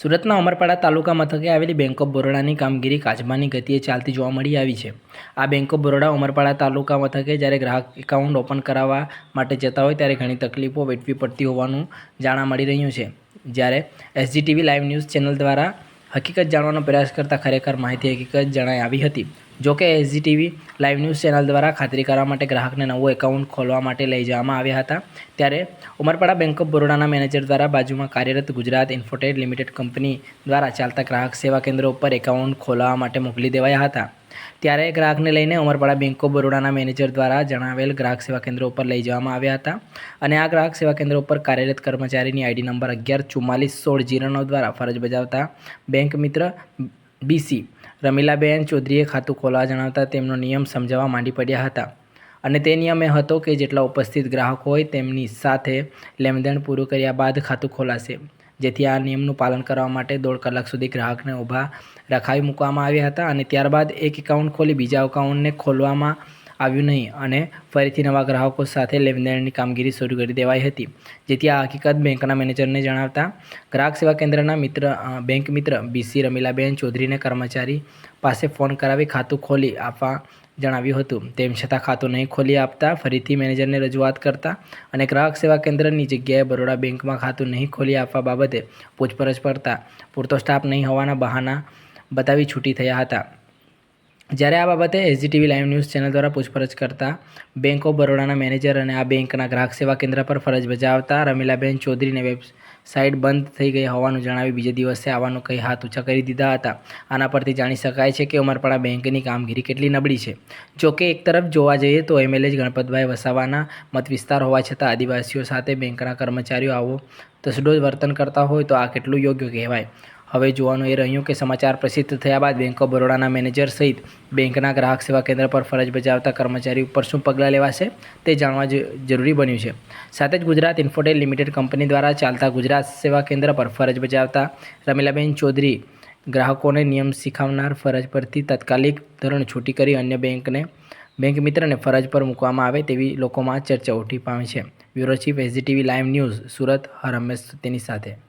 સુરતના અમરપાડા તાલુકા મથકે આવેલી બેંક ઓફ બરોડાની કામગીરી કાચબાની ગતિએ ચાલતી જોવા મળી આવી છે. આ બેંક ઓફ બરોડા અમરપાડા તાલુકા મથકે જ્યારે ગ્રાહક એકાઉન્ટ ઓપન કરાવવા માટે જતા હોય ત્યારે ઘણી તકલીફો વેઠવી પડતી હોવાનું જાણવા મળી રહ્યું છે. જ્યારે એસજીટીવી લાઈવ ન્યૂઝ ચેનલ દ્વારા હકીકત જાણવાનો પ્રયાસ કરતાં ખરેખર માહિતી હકીકત જણાઈ આવી હતી. જોકે એસજીટીવી લાઈવ ન્યૂઝ ચેનલ દ્વારા ખાતરી કરવા માટે ગ્રાહકને નવું એકાઉન્ટ ખોલવા માટે લઈ જવામાં આવ્યા હતા. ત્યારે ઉમરપાડા બેંક ઓફ બરોડાના મેનેજર દ્વારા બાજુમાં કાર્યરત ગુજરાત ઇન્ફોટેડ લિમિટેડ કંપની દ્વારા ચાલતા ગ્રાહક સેવા કેન્દ્ર ઉપર એકાઉન્ટ ખોલાવવા માટે મોકલી દેવાયા હતા. ત્યારે ગ્રાહકને લઈને ઉમરપાડા બેંક ઓફ બરોડાના મેનેજર દ્વારા જણાવેલ ગ્રાહક સેવા કેન્દ્ર ઉપર લઈ જવામાં આવ્યા હતા. અને આ ગ્રાહક સેવા કેન્દ્ર ઉપર કાર્યરત કર્મચારીની આઈડી નંબર અગિયાર ચુમ્માલીસ સોળ જીરો નવ દ્વારા ફરજ બજાવતા બેંક મિત્ર બીસી રમીલાબેન ચૌધરીએ ખાતું ખોલવા જણાવતા તેમનો નિયમ સમજાવવા માંડી પડ્યા હતા. અને તે નિયમ એ હતો કે જેટલા ઉપસ્થિત ગ્રાહકો હોય તેમની સાથે લેણદેણ પૂરું કર્યા બાદ ખાતું ખોલાશે. જેથી આ નિયમનું પાલન કરવા માટે દોઢ કલાક સુધી ગ્રાહકને ઊભા રખાવી મૂકવામાં આવ્યા હતા અને ત્યારબાદ એક એકાઉન્ટ ખોલી બીજા એકાઉન્ટને ખોલવામાં આવ્યું નહીં અને ફરીથી નવા ગ્રાહકો સાથે લેણદેણની કામગીરી શરૂ કરી દેવાઈ હતી. જેથી આ હકીકત બેંકના મેનેજરને જણાવતા ગ્રાહક સેવા કેન્દ્રના મિત્ર બેંક મિત્ર બીસી રમીલાબેન ચૌધરીને કર્મચારી પાસે ફોન કરાવી ખાતું ખોલી આપવા જણાવ્યું હતું. તેમ છતાં ખાતું નહીં ખોલી આપતા, ફરીથી મેનેજરને રજૂઆત કરતા અને ગ્રાહક સેવા કેન્દ્રની જગ્યાએ બરોડા બેંકમાં ખાતું નહીં ખોલી આપવા બાબતે પૂછપરછ કરતા પૂરતો સ્ટાફ નહીં હોવાના બહાના બતાવી છૂટી થયા હતા. જ્યારે આ બાબતે એસજીટીવી લાઈવ ન્યૂઝ ચેનલ દ્વારા પૂછપરછ કરતા બેંક ઓફ બરોડાના મેનેજર અને આ બેંકના ગ્રાહક સેવા કેન્દ્ર પર ફરજ બજાવતા રમીલાબેન ચૌધરીને વેબસાઇટ બંધ થઈ ગઈ હોવાનું જણાવી બીજે દિવસે આવવાનું કહી હાથ ઊંચા કરી દીધા હતા. આના પરથી જાણી શકાય છે કે ઉમરપાડા બેંકની કામગીરી કેટલી નબળી છે. જોકે એક તરફ જોવા જઈએ તો એમએલએ ગણપતભાઈ વસાવાના મત વિસ્તાર હોવા છતાં આદિવાસીઓ સાથે બેંકના કર્મચારીઓ આવો તસડો વર્તન કરતા હોય તો આ કેટલું યોગ્ય કહેવાય. હવે જોવાનું એ રહ્યું કે સમાચાર પ્રસિદ્ધ થયા બાદ બેંક ઓફ બરોડાના મેનેજર સહિત બેંકના ગ્રાહક સેવા કેન્દ્ર પર ફરજ બજાવતા કર્મચારી ઉપર શું પગલાં લેવાશે તે જાણવા જરૂરી બન્યું છે. સાથે જ ગુજરાત ઇન્ફોટેલ લિમિટેડ કંપની દ્વારા ચાલતા ગુજરાત સેવા કેન્દ્ર પર ફરજ બજાવતા રમીલાબેન ચૌધરી ગ્રાહકોને નિયમ શીખવનાર ફરજ પરથી તાત્કાલિક ધોરણ છૂટી કરી અન્ય બેંકને બેંક મિત્રને ફરજ પર મૂકવામાં આવે તેવી લોકોમાં ચર્ચા ઉઠી પામી છે. Bureau chief SGTV live news Surat, હર હંમેશ તેની સાથે.